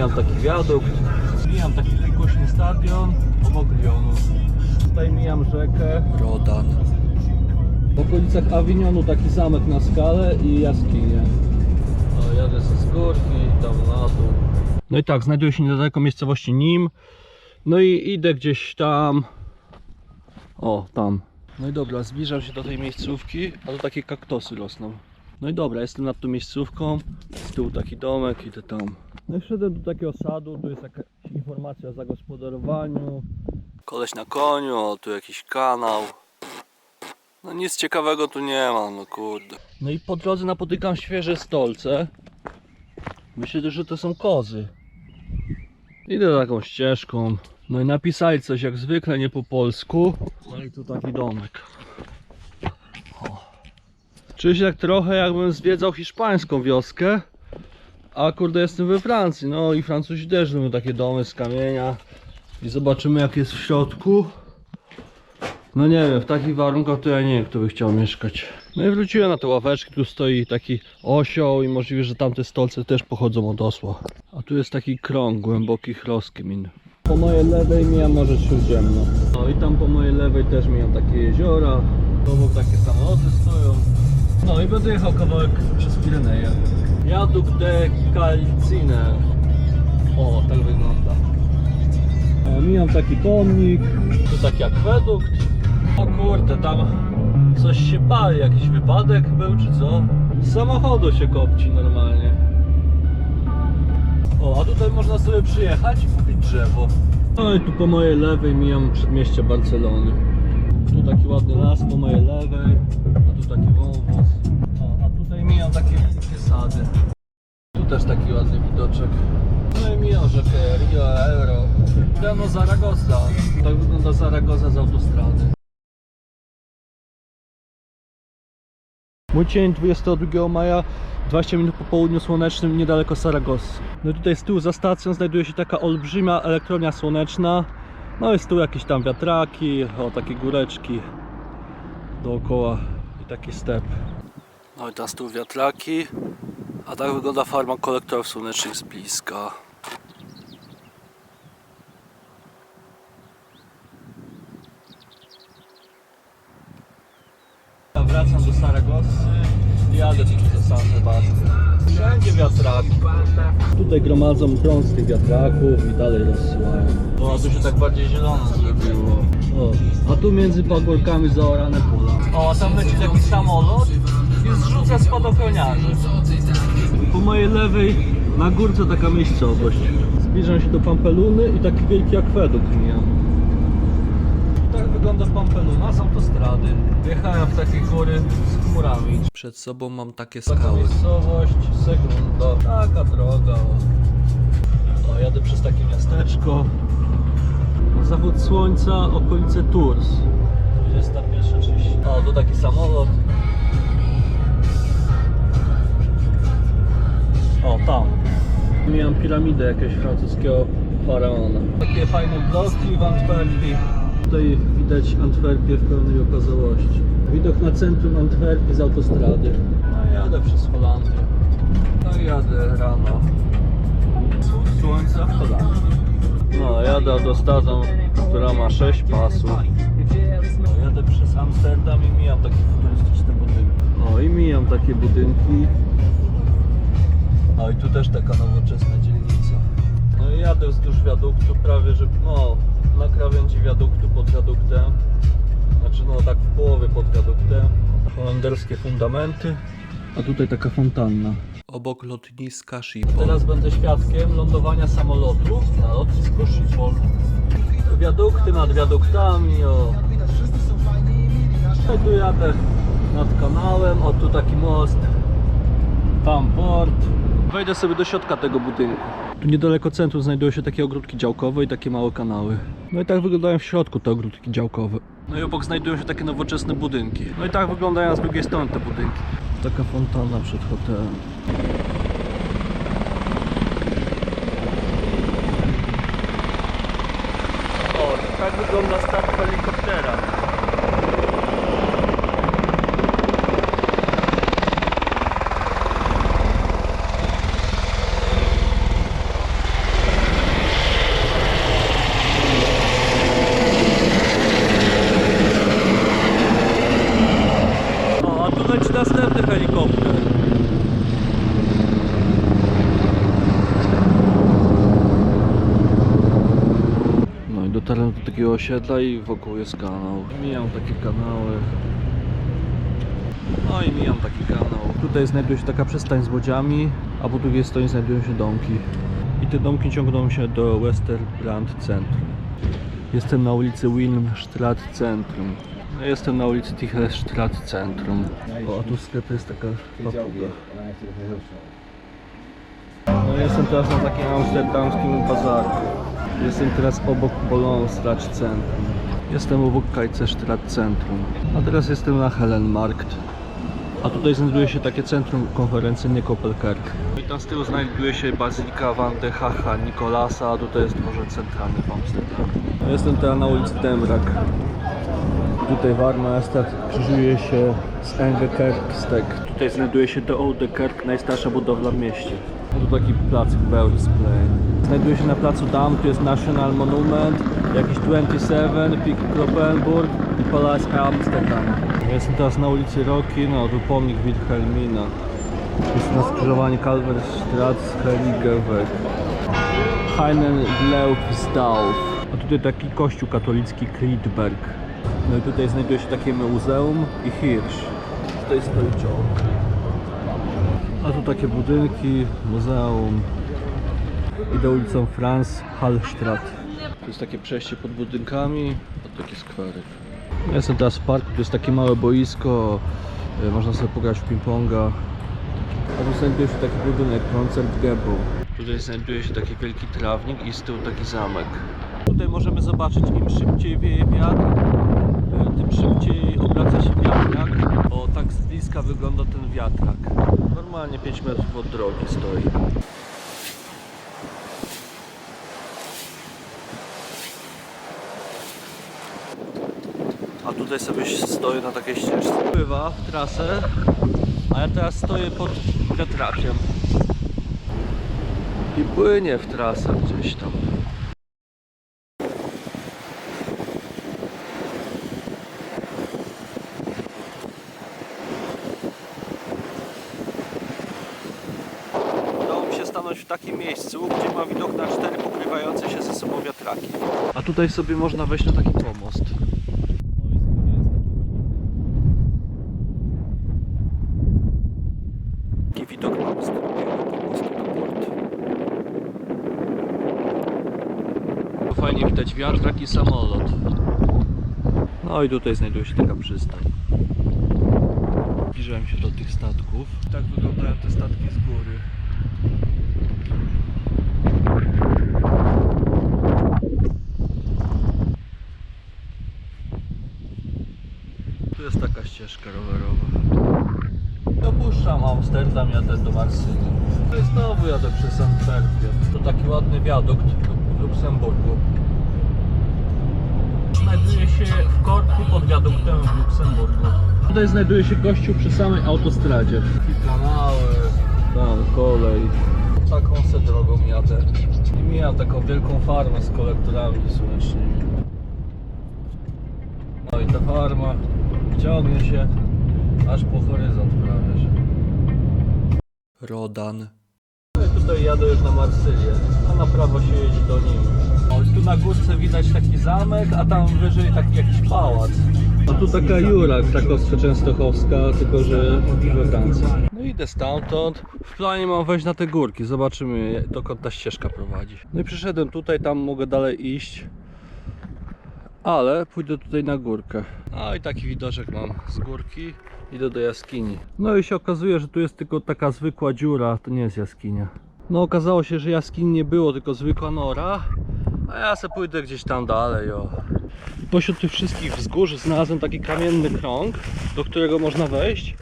mijam taki wiadukt, mijam taki fikuśny stadion obok Lyonu. Tutaj mijam rzekę Rodan. W okolicach Avignonu taki zamek na skalę i jaskinie. O, jadę ze z górki, tam na dół. No i tak, znajduję się niedaleko miejscowości Nim. No i idę gdzieś tam. O, tam. No i dobra, zbliżam się do tej miejscówki, a tu takie kaktosy rosną. No i dobra, jestem nad tą miejscówką. Z tyłu taki domek, idę tam. No i wszedłem do takiego sadu, tu jest jakaś informacja o zagospodarowaniu. Koleś na koniu, o tu jakiś kanał. No nic ciekawego tu nie ma, no kurde. No i po drodze napotykam świeże stolce. Myślę, że to są kozy. Idę taką ścieżką. No i napisali coś jak zwykle, nie po polsku. No i tu taki domek. O. Czuję się tak trochę jakbym zwiedzał hiszpańską wioskę. A kurde jestem we Francji. No i Francuzi też lubią takie domy z kamienia. I zobaczymy jak jest w środku. No nie wiem, w takich warunkach to ja nie wiem kto by chciał mieszkać. No i wróciłem na te ławeczki, tu stoi taki osioł i możliwe, że tamte stolce też pochodzą od osła. A tu jest taki krąg głębokich rozkmin. Po mojej lewej mijam Morze Śródziemne. No i tam po mojej lewej też mijam takie jeziora. Obok takie samoloty stoją. No i będę jechał kawałek przez Pireneje. Jaduk de Calcine. O, tak wygląda. E, Mijam taki pomnik, tu taki akwedukt. O kurde, tam coś się pali, jakiś wypadek był czy co? Z samochodu się kopci normalnie. O, a tutaj można sobie przyjechać i kupić drzewo. No i tu po mojej lewej mijam przedmieście Barcelony. Tu taki ładny las po mojej lewej, a tu taki wąwóz. Wielkie sady. Tu też taki ładny widoczek. No i mijam rzekę Rio Euro. Dano Zaragoza. Tak wygląda Zaragoza z autostrady. Mój dzień 22 maja, 20 minut po południu słonecznym niedaleko Saragosy. No i tutaj z tyłu za stacją znajduje się taka olbrzymia elektrownia słoneczna. No jest tu jakieś tam wiatraki, o takie góreczki dookoła i taki step. No i tam z tyłu wiatraki, a tak wygląda farma kolektorów słonecznych z bliska. Ja wracam do Saragosy i jadę tu do San Sebastian. Wszędzie wiatraki. Tutaj gromadzą prąd z tych wiatraków i dalej rozsyłają. O, a tu się tak bardziej zielono zrobiło. O, a tu między pagórkami zaorane pola. O, a tam leci taki samolot i zrzuca spadochroniarzy. Po mojej lewej na górce taka miejscowość. Zbliżam się do Pampeluny i taki wielki akwedukt mijam. I tak wygląda Pampeluna z autostrady. Wjechałem w takie góry z chmurami. Przed sobą mam takie Taka skały. miejscowość, Segundo, taka droga. O. o, jadę przez takie miasteczko. Zachód słońca, okolice Tours. 21.30. O, tu taki samolot. Miałem piramidę jakiegoś francuskiego faraona. Takie fajne bloki w Antwerpii. Tutaj widać Antwerpię w pełnej okazałości. Widok na centrum Antwerpii z autostrady. No jadę przez Holandię. No jadę rano. Wschód słońca w Holandii. No jadę autostradą, która ma 6 pasów. No, jadę przez Amsterdam i mijam takie futurystyczne budynki. O i mijam takie budynki. No i tu też taka nowoczesna dzielnica. No i jadę wzdłuż wiaduktu prawie, że no, na krawędzi wiaduktu pod wiaduktem. Znaczy no tak w połowie pod wiaduktem. Holenderskie fundamenty. A tutaj taka fontanna. Obok lotniska Schiphol. Teraz będę świadkiem lądowania samolotu na lotnisku Schiphol. Wiadukty nad wiaduktami, o. No tu jadę nad kanałem, o tu taki most. Tam port. Wejdę sobie do środka tego budynku. Tu niedaleko centrum znajdują się takie ogródki działkowe i takie małe kanały. No i tak wyglądają w środku te ogródki działkowe. No i obok znajdują się takie nowoczesne budynki. No i tak wyglądają z drugiej strony te budynki. Taka fontana przed hotelem. O, tak wygląda start helikoptera. Dojeżdżam do takiego osiedla i wokół jest kanał. Mijam takie kanały. No i mijam taki kanał. Tutaj znajduje się taka przystań z łodziami, a po drugiej stronie znajdują się domki. I te domki ciągną się do Westerbrand Centrum. Jestem na ulicy Wilmstraat Centrum. No, jestem na ulicy Tichelstraat Centrum. O, a tu w sklepie jest taka papuga. No jestem teraz na takim amsterdamskim bazarku. Jestem teraz obok Bolonstraat Centrum. Jestem obok Kajcerstraat Centrum. A teraz jestem na Helenmarkt. A tutaj znajduje się takie centrum konferencyjne Koppelkerk. I tam z tyłu znajduje się Bazylika Van de Hacha Nikolasa, a tutaj jest dworzec centralny w. Jestem teraz na ulicy Demrak. Tutaj Warmaestad krzyżuje się z Engekerkstek. Tutaj znajduje się de Oude Kerk, najstarsza budowla w mieście. A tu taki plac Beursplein. Znajduje się na placu Dam, tu jest National Monument, jakiś 27, Pik Kloppenburg i Palace Amsterdam. Jestem teraz na ulicy Roki, no tu pomnik Wilhelmina. Jest na skrzyżowaniu Kalverstraat z Heiligenweg. Heinen Gleufsdorf. A tutaj taki kościół katolicki Kriedberg. No i tutaj znajduje się takie muzeum i Hirsch. Tutaj stoi czołg. A tu takie budynki, muzeum. Idę ulicą Franz Hallstatt. Tu jest takie przejście pod budynkami, a taki skwerek. Ja Jestem teraz w parku, tu jest takie małe boisko, y, można sobie pograć w ping-ponga. A tu znajduje się taki budynek, koncert Gebu. Tutaj znajduje się taki wielki trawnik i z tyłu taki zamek. Tutaj możemy zobaczyć, im szybciej wieje wiatr, e, tym szybciej obraca się wiatrak. O, tak z bliska wygląda ten wiatrak. Normalnie 5 metrów od drogi stoi. A tutaj sobie stoję na takiej ścieżce. Pływa w trasę, a ja teraz stoję pod wiatrakiem. I płynie w trasę gdzieś tam. Udało mi się stanąć w takim miejscu, gdzie ma widok na cztery pokrywające się ze sobą wiatraki. A tutaj sobie można wejść na taki pomost. Taki widok mamy z tego pomostu na port. Fajnie widać wiatrak i samolot. No i tutaj znajduje się taka przystań. Zbliżałem się do tych statków. Tak wyglądają te statki z góry. Tu jest taka ścieżka rowerowa. Opuszczam Amsterdam, jadę do Marsylii. I znowu jadę przez Antwerpię. To taki ładny wiadukt w Luksemburgu. Znajduje się w korku pod wiaduktem w Luksemburgu. Tutaj znajduje się gościu przy samej autostradzie. I kanały, tam kolej. Taką se drogą jadę. I mijam taką wielką farmę z kolektorami słonecznymi. No i ta farma ciągnie się aż po horyzont prawie, że. Rodan. No i tutaj jadę już na Marsylię, a na prawo się jedzie do nim. O, i tu na górce widać taki zamek, a tam wyżej taki jakiś pałac. A tu taka Jura krakowsko-częstochowska, tylko że we Francji. No idę stamtąd. W planie mam wejść na te górki, zobaczymy dokąd ta ścieżka prowadzi. No i przyszedłem tutaj, tam mogę dalej iść. Ale pójdę tutaj na górkę. A i taki widoczek mam z górki. Idę do jaskini. No i się okazuje, że tu jest tylko taka zwykła dziura, to nie jest jaskinia. No okazało się, że jaskini nie było, tylko zwykła nora. A ja se pójdę gdzieś tam dalej, o. I pośród tych wszystkich wzgórz znalazłem taki kamienny krąg, do którego można wejść.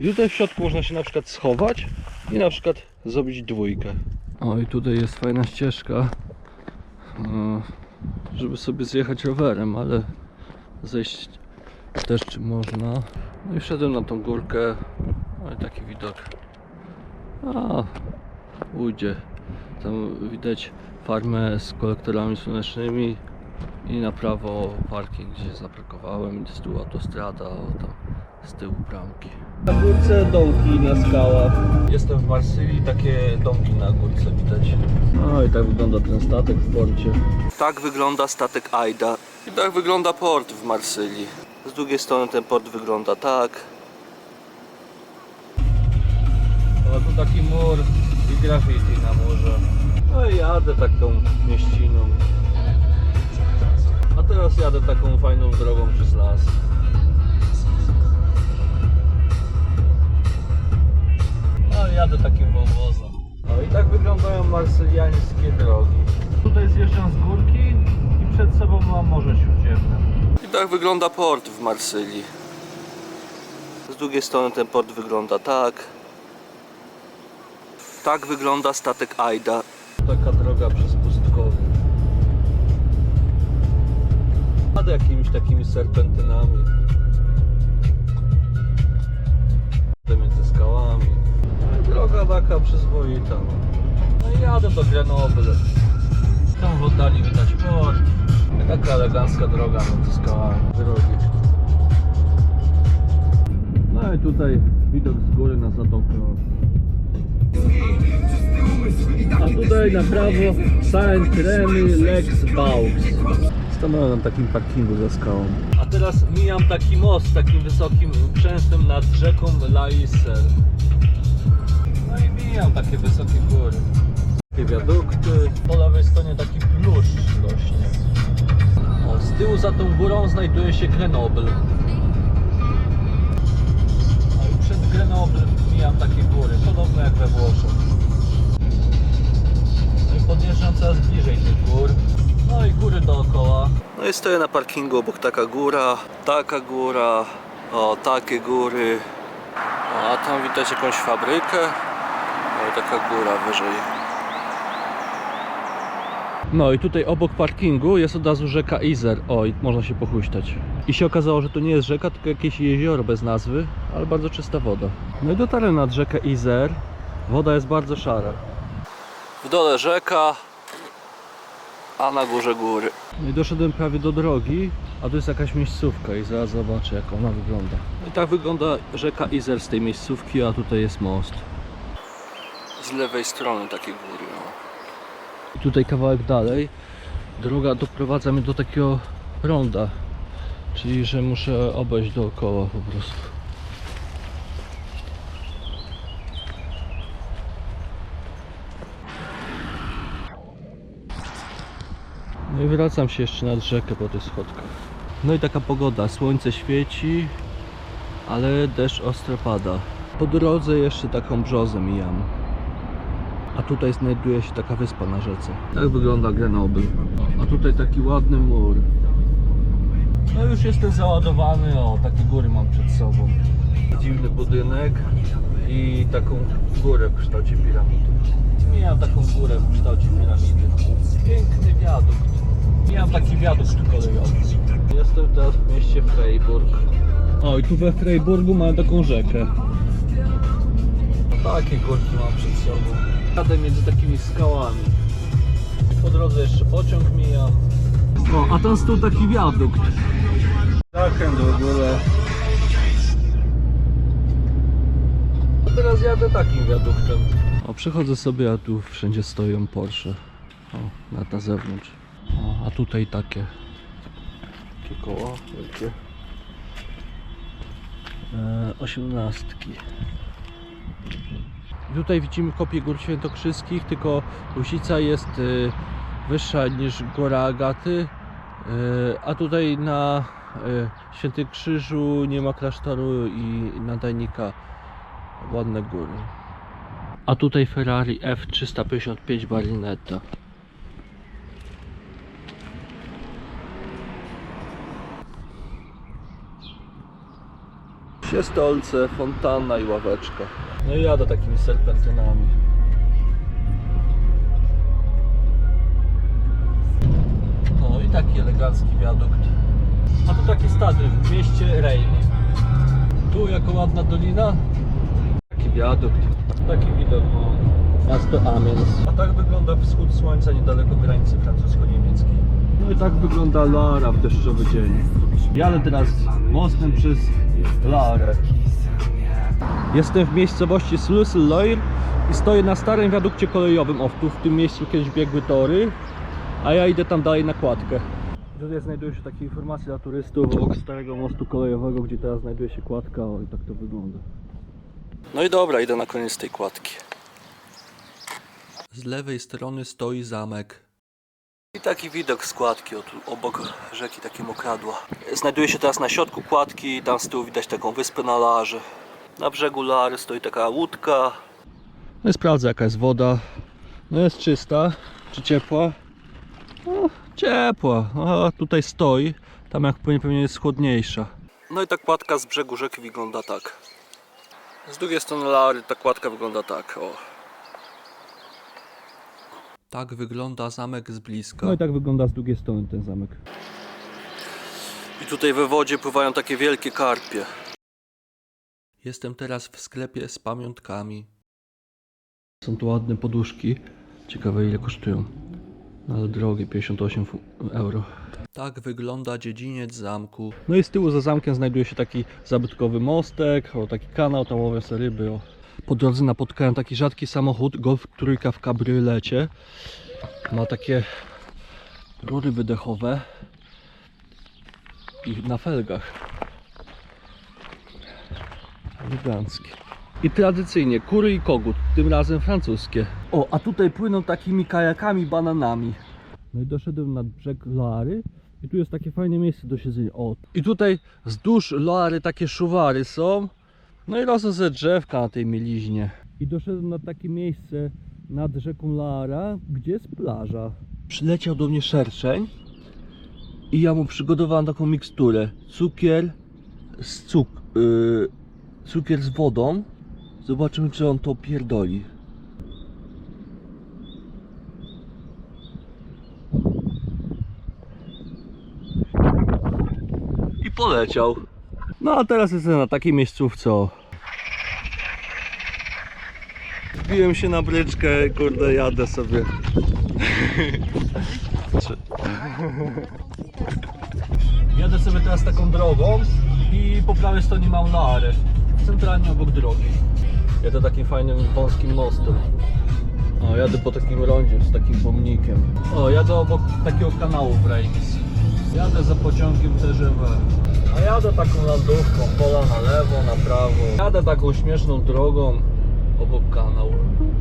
I tutaj w środku można się na przykład schować i na przykład zrobić dwójkę. O i tutaj jest fajna ścieżka, żeby sobie zjechać rowerem, ale zejść też można. No i wszedłem na tą górkę. No i taki widok. A, ujdzie. Tam widać farmę z kolektorami słonecznymi i na prawo parking, gdzie zaparkowałem. Z tyłu autostrada, o tam z tyłu bramki. Na górce domki na skałach. Jestem w Marsylii, takie domki na górce widać. No i tak wygląda ten statek w porcie. Tak wygląda statek Aida. I tak wygląda port w Marsylii. Z drugiej strony ten port wygląda tak. O, tu taki mur i graffiti na murze. No i jadę taką mieściną. A teraz jadę taką fajną drogą przez las. Jadę takim wąwozem. No i tak wyglądają marsyliańskie drogi. Tutaj zjeżdżam z górki i przed sobą mam Morze Śródziemne. I tak wygląda port w Marsylii. Z drugiej strony ten port wygląda tak. Tak wygląda statek Aida. Taka droga przez pustkowie. Jadę jakimiś takimi serpentynami. Droga taka przyzwoita. No, no i jadę do Grenoble. Tam w oddali widać port. Taka elegancka droga skałami. Drogi. No i tutaj widok z góry na Zatokę. A tutaj na prawo Saint-Remy Lex Baux. Stanąłem na takim parkingu za skałą. A teraz mijam taki most takim wysokim, częstym nad rzeką Laiser. No i mijam takie wysokie góry. Takie wiadukty. Po lewej stronie taki bluszcz rośnie. O, z tyłu za tą górą znajduje się Grenoble. No i przed Grenoble mijam takie góry, podobne jak we Włoszech. No i podjeżdżam coraz bliżej tych gór. No i góry dookoła. No i stoję na parkingu obok taka góra, taka góra, o takie góry. O, a tam widać jakąś fabrykę. Taka góra wyżej. No i tutaj obok parkingu jest od razu rzeka Izer. Oj, można się pochuśtać. I się okazało, że to nie jest rzeka, tylko jakieś jezioro bez nazwy, ale bardzo czysta woda. No i dotarłem nad rzekę Izer. Woda jest bardzo szara. W dole rzeka, a na górze góry. No i doszedłem prawie do drogi, a tu jest jakaś miejscówka i zaraz zobaczę jak ona wygląda. No i tak wygląda rzeka Izer z tej miejscówki, a tutaj jest most. Z lewej strony takie góry. No. Tutaj kawałek dalej droga doprowadza mnie do takiego ronda. Czyli, że muszę obejść dookoła po prostu. No i wracam się jeszcze nad rzekę po tych schodkach. No i taka pogoda, słońce świeci, ale deszcz ostro pada. Po drodze jeszcze taką brzozę mijam. A tutaj znajduje się taka wyspa na rzece. Tak wygląda Grenoble. A tutaj taki ładny mur. No już jestem załadowany, o takie góry mam przed sobą. Dziwny budynek i taką górę w kształcie piramidy. Miałem taką górę w kształcie piramidy. Piękny wiadukt. Miałem taki wiadukt kolejowy. Jestem teraz w mieście Freiburg. O i tu we Freiburgu mamy taką rzekę. Takie górki mam przed sobą. Jadę między takimi skałami. Po drodze jeszcze pociąg mija. O, a tam stał taki wiadukt. Zachęt w ogóle. A teraz jadę takim wiaduktem. O, przechodzę sobie, a tu wszędzie stoją Porsche. O, na, na zewnątrz. O, a tutaj takie. Takie koła wielkie. E, osiemnastki. Tutaj widzimy kopię gór świętokrzyskich, tylko Łusica jest y, wyższa niż góra Agaty, y, a tutaj na y, Świętym Krzyżu nie ma klasztoru i nadajnika. Ładne góry. A tutaj Ferrari F355 Barinetta. Się stolce, fontanna i ławeczka. No i jadę takimi serpentynami. No i taki elegancki wiadukt. A tu taki stadion w mieście Rein. Tu jako ładna dolina. Taki wiadukt. Taki widok. Miasto Amiens. A tak wygląda wschód słońca niedaleko granicy francusko-niemieckiej. No i tak wygląda Lara w deszczowy dzień. Jadę teraz mostem przez Jestem w miejscowości Slussel-Loir I stoję na starym wiadukcie kolejowym. O, tu w tym miejscu kiedyś biegły tory, a ja idę tam dalej na kładkę. Tutaj znajduje się takie informacje dla turystów obok starego mostu kolejowego, gdzie teraz znajduje się kładka. O, i tak to wygląda. No i dobra, idę na koniec tej kładki. Z lewej strony stoi zamek. I taki widok z kładki od, obok rzeki, takie mokradła. Znajduje się teraz na środku kładki, tam z tyłu widać taką wyspę na Larze. Na brzegu Lary stoi taka łódka. No i sprawdzę jaka jest woda. No jest czysta, czy ciepła? No, ciepła. A tutaj stoi. Tam jak pewnie pewnie jest chłodniejsza. No i ta kładka z brzegu rzeki wygląda tak. Z drugiej strony Lary ta kładka wygląda tak. O. Tak wygląda zamek z bliska. No i tak wygląda z drugiej strony ten zamek. I tutaj we wodzie pływają takie wielkie karpie. Jestem teraz w sklepie z pamiątkami. Są tu ładne poduszki. Ciekawe ile kosztują. No, Ale drogie, 58 fu- euro. Tak wygląda dziedziniec zamku. No i z tyłu za zamkiem znajduje się taki zabytkowy mostek, o taki kanał, tam łowią sobie ryby. O. Po drodze napotkałem taki rzadki samochód, Golf trójka w kabriolecie. Ma takie rury wydechowe i na felgach. Eleganckie. I tradycyjnie kury i kogut, tym razem francuskie. O, a tutaj płyną takimi kajakami, bananami. No i doszedłem nad brzeg Loary i tu jest takie fajne miejsce do siedzenia. O, i tutaj wzdłuż Loary takie szuwary są. No i rosną ze drzewka na tej mieliźnie. I doszedłem na takie miejsce nad rzeką Loara, gdzie jest plaża. Przyleciał do mnie szerszeń i ja mu przygotowałem taką miksturę. Cukier z cuk... Yy, cukier z wodą. Zobaczymy czy on to pierdoli. I poleciał. No a teraz jestem na takiej miejscówce. Wbiłem się na bryczkę, kurde, jadę sobie. Jadę sobie teraz taką drogą i po prawej stronie mam Larę. Centralnie obok drogi. Jadę takim fajnym wąskim mostem. O, jadę po takim rondzie z takim pomnikiem. O, jadę obok takiego kanału w Reims. Jadę za pociągiem TGV. A jadę taką landówką, pola na lewo, na prawo. Jadę taką śmieszną drogą obok kanału.